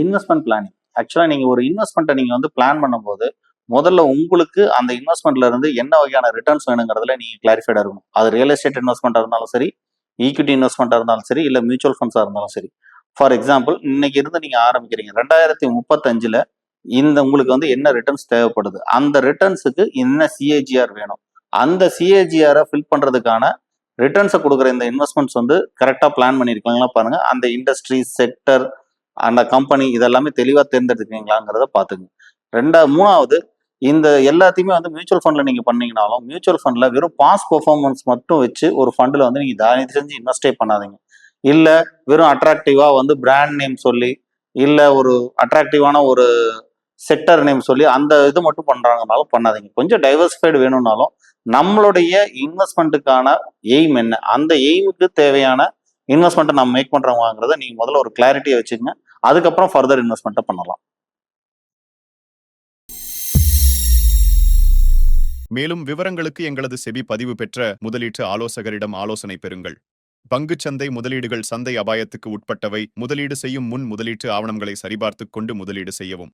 Investment planning ஆக்சுவலாக நீங்கள் ஒரு இன்வெஸ்ட்மெண்ட்டை நீங்கள் வந்து பிளான் பண்ணும்போது முதல்ல உங்களுக்கு அந்த இன்வெஸ்ட்மெண்ட்ல இருந்து என்ன வகையான ரிட்டர்ன்ஸ் வேணுங்கிறதுல நீங்கள் கிளாரிஃபைடாக இருக்கணும். அது ரியல் எஸ்டேட் இன்வெஸ்ட்மெண்ட்டாக இருந்தாலும் சரி ஈக்விட்டி இன்வெஸ்ட்மெண்ட்டாக இருந்தாலும் சரி இல்லை மியூச்சுவல் ஃபண்ட்ஸாக இருந்தாலும் சரி. ஃபார் எக்ஸாம்பிள் இன்னைக்கு இருந்து நீங்கள் ஆரம்பிக்கிறீங்க. ரெண்டாயிரத்தி முப்பத்தஞ்சில் இந்த உங்களுக்கு வந்து என்ன ரிட்டர்ன்ஸ் தேவைப்படுது? அந்த ரிட்டர்ன்ஸுக்கு என்ன சிஏஜிஆர் வேணும்? அந்த சிஏஜிஆரை ஃபில் பண்ணுறதுக்கான ரிட்டர்ன்ஸை கொடுக்குற இந்த இன்வெஸ்ட்மெண்ட்ஸ் வந்து கரெக்டாக பிளான் பண்ணியிருக்காங்களா பாருங்கள் அந்த இண்டஸ்ட்ரி செக்டர் அந்த கம்பெனி இதெல்லாமே தெளிவாக தேர்ந்தெடுத்துக்கிறீங்களாங்கிறத பார்த்துங்க. ரெண்டா மூணாவது இந்த எல்லாத்தையுமே வந்து மியூச்சுவல் ஃபண்டில் நீங்கள் பண்ணீங்கனாலும் மியூச்சுவல் ஃபண்டில் வெறும் பாஸ் பெர்ஃபார்மன்ஸ் மட்டும் வச்சு ஒரு ஃபண்டில் வந்து நீங்கள் தயவு செஞ்சு இன்வெஸ்டே பண்ணாதீங்க. இல்லை வெறும் அட்ராக்டிவாக வந்து பிராண்ட் நேம் சொல்லி இல்லை ஒரு அட்ராக்டிவான ஒரு செக்டர் நேம் சொல்லி அந்த இது மட்டும் பண்ணுறாங்கனாலும் பண்ணாதீங்க. கொஞ்சம் டைவர்சிஃபைடு வேணும்னாலும் நம்மளுடைய இன்வெஸ்ட்மெண்ட்டுக்கான எய்ம் என்ன? அந்த எய்முக்கு தேவையான இன்வெஸ்ட்மெண்ட்டை நம்ம மேக் பண்ணுறவங்கிறத நீங்கள் முதல்ல ஒரு கிளாரிட்டியை வச்சுக்கங்க. அதுக்கப்புறம் ஃபர்தர் இன்வெஸ்ட்மெண்ட்டை பண்ணலாம். மேலும் விவரங்களுக்கு எங்களது செபி பதிவு பெற்ற முதலீட்டு ஆலோசகரிடம் ஆலோசனை பெறுங்கள். பங்குச்சந்தை முதலீடுகள் சந்தை அபாயத்துக்கு உட்பட்டவை. முதலீடு செய்யும் முன் முதலீட்டு ஆவணங்களை சரிபார்த்துக் கொண்டு முதலீடு செய்யவும்.